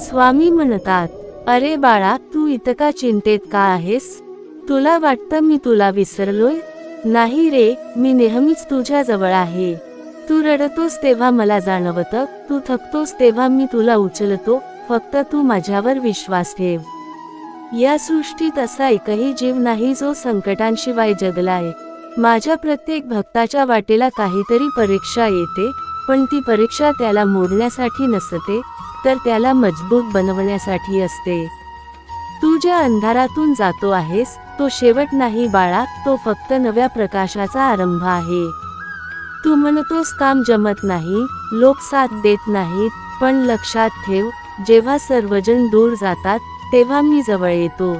स्वामी म्हणतात अरे बाळा तू इतका चिंतेत का आहेस? तुला वाटतं मी तुला विसरलोय? नाही रे मी नेहमीच तुझ्या जवळ आहे. तू रडतोस तेव्हा मला जाणवतं तू थकतोस तेव्हा मी तुला उचलतो फक्त तू माझ्यावर विश्वास ठेव. या सृष्टीत असा एकही जीव नाही जो संकटांशिवाय जगलाय. माझ्या प्रत्येक भक्ताच्या वाटेला काहीतरी परीक्षा येते पण ती परीक्षा त्याला मोडण्यासाठी नसते तर त्याला मजबूत बनवण्यासाठी असते. तू ज्या अंधारातून जातो आहेस तो शेवट नाही बाळा तो फक्त नव्या प्रकाशाचा आरंभ आहे. तू म्हणतोस काम जमत नाही लोक साथ देत नाहीत पण लक्षात ठेव जेव्हा सर्वजण दूर जातात तेव्हा मी जवळ येतो.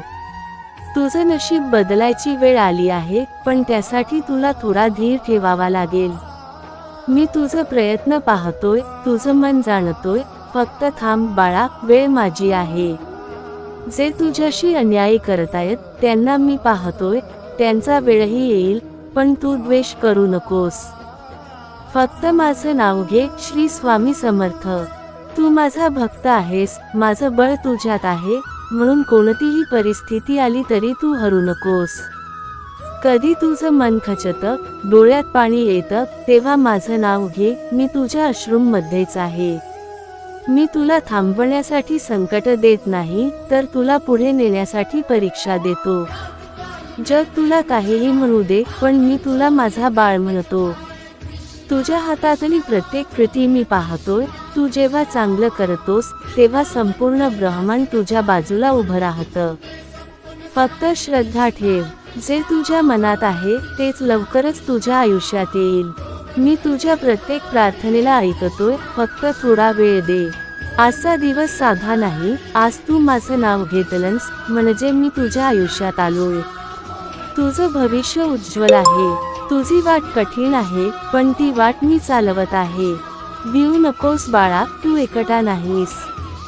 तुझं नशीब बदलायची वेळ आली आहे पण त्यासाठी तुला थोडा धीर ठेवावा लागेल. मी तुझं प्रयत्न पाहतोय तुझं मन जाणतोय फक्त थांब बाळा वेळ माझी आहे. जे तुझ्याशी अन्याय करतायत त्यांना मी पाहतोय त्यांचा वेळही येईल पण तू द्वेष करू नकोस. फक्त माझं नाव घे श्री स्वामी समर्थ. तू माझा भक्त आहेस माझं बळ तुझ्यात आहे म्हणून कोणतीही परिस्थिती आली तरी तू हरू नकोस. कधी तुझं मन खचत डोळ्यात पाणी येतं तेव्हा माझं नाव घे मी तुझ्या अश्रूम मध्येच आहे. मी तुला थांबवण्यासाठी संकट देत नाही तर तुला पुढे नेण्यासाठी परीक्षा देतो. जग तुला काहीही म्हणू दे पण मी तुला माझा बाळ म्हणतो. तुझ्या हातातली प्रत्येक कृती मी पाहतोय तू जेव्हा चांगलं करतोस तेव्हा संपूर्ण ब्रह्मांड तुझ्या बाजूला उभं राहतं. फक्त श्रद्धा ठेव जे तुझ्या मनात आहे तेच लवकरच तुझ्या आयुष्यात येईल. मी तुझ्या प्रत्येक प्रार्थनेला ऐकतोय फक्त थोडा वेळ दे. आजचा दिवस साधा नाही आज तू माझं नाव घेतलंस म्हणजे मी तुझ्या आयुष्यात आलोय. तुझं भविष्य उज्ज्वल आहे. तुझी वाट कठीण आहे पण ती वाट मी चालवत आहे. देऊ नकोस बाळा तू एकटा नाहीस.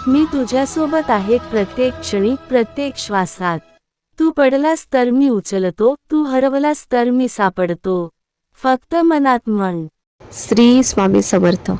मी तुझ्यासोबत आहे प्रत्येक क्षणी प्रत्येक श्वासात. तू पडलास तर मी उचलतो तू हरवलास तर मी सापडतो. फक्त मनात म्हण. श्री स्वामी समर्थ.